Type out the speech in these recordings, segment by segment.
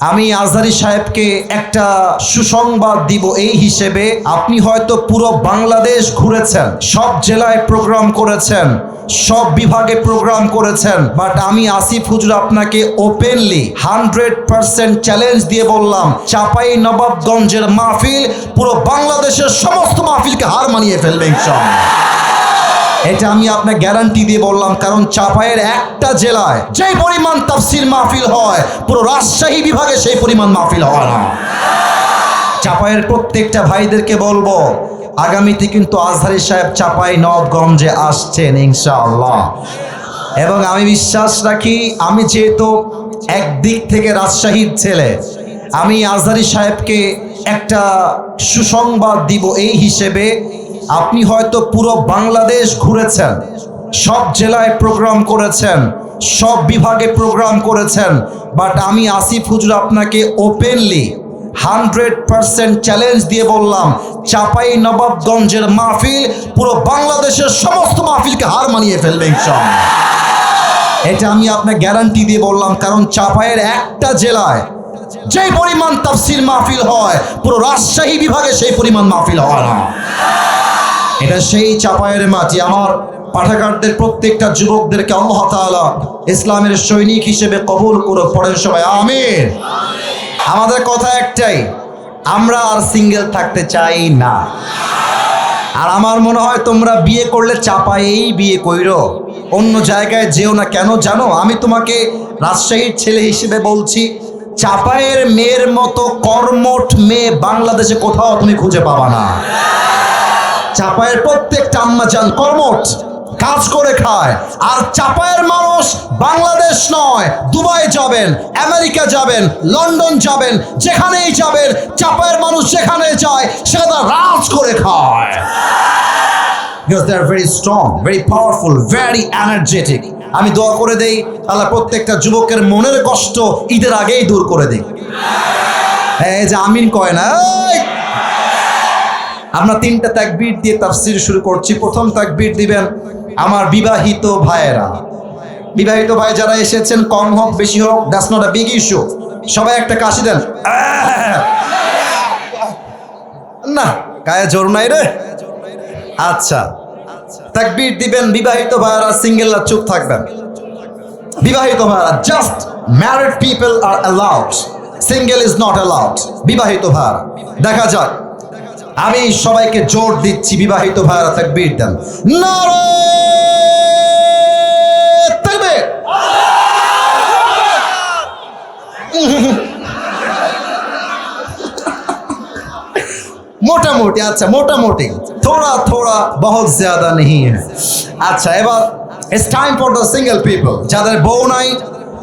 আমি আজহারি সাহেবকে একটা সুসংবাদ দিব এই হিসেবে। আপনি হয়তো পুরো বাংলাদেশ ঘুরেছেন, সব জেলায় প্রোগ্রাম করেছেন, সব বিভাগে প্রোগ্রাম করেছেন বাট আমি আসিফ হুজুর আপনাকে ওপেনলি হান্ড্রেড পার্সেন্ট চ্যালেঞ্জ দিয়ে বললাম, চাপাই নবাবগঞ্জের মাহফিল পুরো বাংলাদেশের সমস্ত মাহফিলকে হার মানিয়ে ফেলবে ইনশাআল্লাহ। এটা আমি আপনার গ্যারান্টি দিয়ে বললাম, কারণ চাপায়ের একটা জেলায় যে পরিমাণ তাফসির মাহফিল হয়, পুরো রাজশাহী বিভাগে সেই পরিমাণ মাহফিল হয় না। চাপায়ের প্রত্যেকটা ভাইদেরকে বলব, আগামীতে কিন্তু আজহারি সাহেব চাপাই নবগঞ্জে আসছেন ইনশাআল্লাহ। এবং আমি বিশ্বাস রাখি, আমি যেহেতু একদিক থেকে রাজশাহীর ছেলে, আমি আজহারি সাহেবকে একটা সুসংবাদ দিব এই হিসেবে আপনি হয়তো পুরো বাংলাদেশ ঘুরেছেন, সব জেলায় প্রোগ্রাম করেছেন, সব বিভাগে প্রোগ্রাম করেছেন বাট আমি আসিফ হুজুর আপনাকে ওপেনলি হান্ড্রেড পার্সেন্ট চ্যালেঞ্জ দিয়ে বললাম, চাপাই নবাবগঞ্জের মাহফিল পুরো বাংলাদেশের সমস্ত মাহফিলকে হার মানিয়ে ফেলবে এটা আমি আপনাকে গ্যারান্টি দিয়ে বললাম, কারণ চাপায়ের একটা জেলায় যে পরিমাণ তাফসির মাহফিল হয়, পুরো রাজশাহী বিভাগে সেই পরিমাণ মাহফিল হয় না। এটা সেই চাপায়ের মাটি। আমার পাঠাগারদের, প্রত্যেকটা যুবকদেরকে আল্লাহ তাআলা ইসলামের সৈনিক হিসেবে কবুল করে পড়েন সবাই আমির আমাদের কথা একটাই, আমরা আর সিঙ্গেল থাকতে চাই না। আর আমার মনে হয় তোমরা বিয়ে করলে চাপায়েই বিয়ে কইরো। অন্য জায়গায় যেও না কেন জানো? আমি তোমাকে রাজশাহীর ছেলে হিসেবে বলছি, চাপায়ের মেয়ের মতো কর্মঠ মেয়ে বাংলাদেশে কোথাও তুমি খুঁজে পাবা না। চাপায়ের প্রত্যেকটা আম্মা যান কর্মঠ কাজ করে খায় আর চাপায়ের মানুষ বাংলাদেশ নয় দুবাই যাবেন আমেরিকা যাবেন লন্ডন যাবেন যেখানেই যাবেন চাপায়ের মানুষ যেখানে যায় তারা রাজ করে খায় they are very strong, very powerful, very energetic. আমি দোয়া করে দেই আল্লাহ প্রত্যেকটা যুবকের মনের কষ্ট ঈদের আগেই দূর করে দিই এই যে আমিন কয় না! আমরা তিনটা তাকবীর দিয়ে তাফসির শুরু করছি। প্রথম তাকবীর দিবেন আমার বিবাহিত ভাইয়েরা। বিবাহিত ভাই যারা এসেছেন, কম হোক, বেশি হোক দ্যাটস নট বিগ ইস্যু সবাই একটা কাশি দেন। না, গায়ে জোর নাই রে। আচ্ছা। তাকবীর দিবেন বিবাহিত ভাইয়েরা, সিঙ্গেলরা চুপ থাকবেন। বিবাহিত ভাইয়েরা just married people are allowed single is not allowed বিবাহিত ভাইয়েরা, দেখা যাক। আমি সবাইকে জোর দিচ্ছি, বিবাহিত ভাইয়েরা তাকবীর দেন। মোটামুটি আচ্ছা মোটামুটি। থোড়া থোড়া বহুত জ্যাদা নেই। আচ্ছা এবার it's time for the single people যাদের বউ নাই,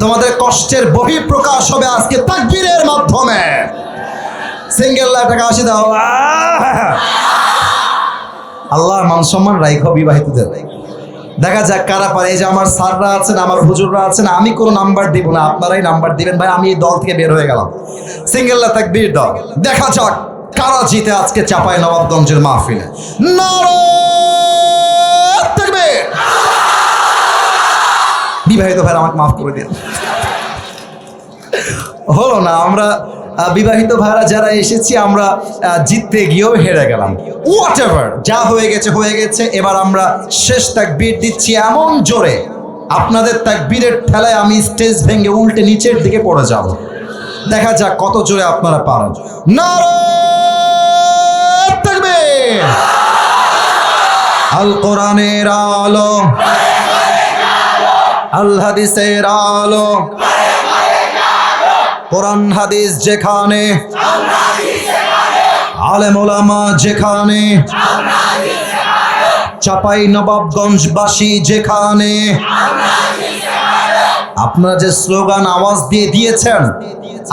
তোমাদের কষ্টের বহিঃপ্রকাশ হবে আজকে তাকবীরের মাধ্যমে। সিঙ্গেল টাকা আসি দাও। আল্লাহ মান সম্মান রাইখো বিবাহিতদের। দেখা যাক কারা পারে। এই যে আমার স্যাররা আছেন, আমার হুজুররা আছেন, আমি কোনো নাম্বার দিব না। আপনারাই নাম্বার দিবেন। ভাই, আমি এই দল থেকে বের হয়ে গেলাম। সিঙ্গেল্লা তাকবীর দল। দেখা যাক কারা জিতে আজকে চাপায় নবাবগঞ্জের মাহফিলে। বিবাহিত ভাই আমাকে মাফ করে দিন। হলো না, আমরা বিবাহিত ভাইরা যারা এসেছি, আমরা জিততে গিয়েও হেরে গেলাম। হোয়াট এভার যা হয়ে গেছে হয়ে গেছে। এবার আমরা শেষ তাকবীর দিচ্ছি এমন জোরে। আপনাদের তাকবীরের ঠেলায় আমি স্টেজ ভেঙে উল্টে নিচের দিকে পড়ে যাব। দেখা যাক কত জোরে আপনারা পারেন। আল কোরআনের আলো। আল হাদিসের আলো। কোরআন, হাদিস যেখানে, আলেম ওলামা যেখানে, চাপাই নবাবগঞ্জবাসী যেখানে, আপনারা যে স্লোগান, আওয়াজ দিয়ে দিয়েছেন,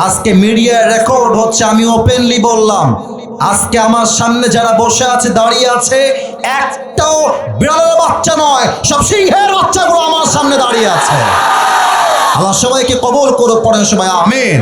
আজকে মিডিয়া রেকর্ড হচ্ছে, আমি ওপেনলি বললাম, আজকে আমার সামনে যারা বসে আছে, দাঁড়িয়ে আছে, একটাও বিড়ালের বাচ্চা নয়, সব সিংহের বাচ্চাগুলো আমার সামনে দাঁড়িয়ে আছে। আল্লাহ সবাইকে কবল করে পড়েন সবাই আমিন।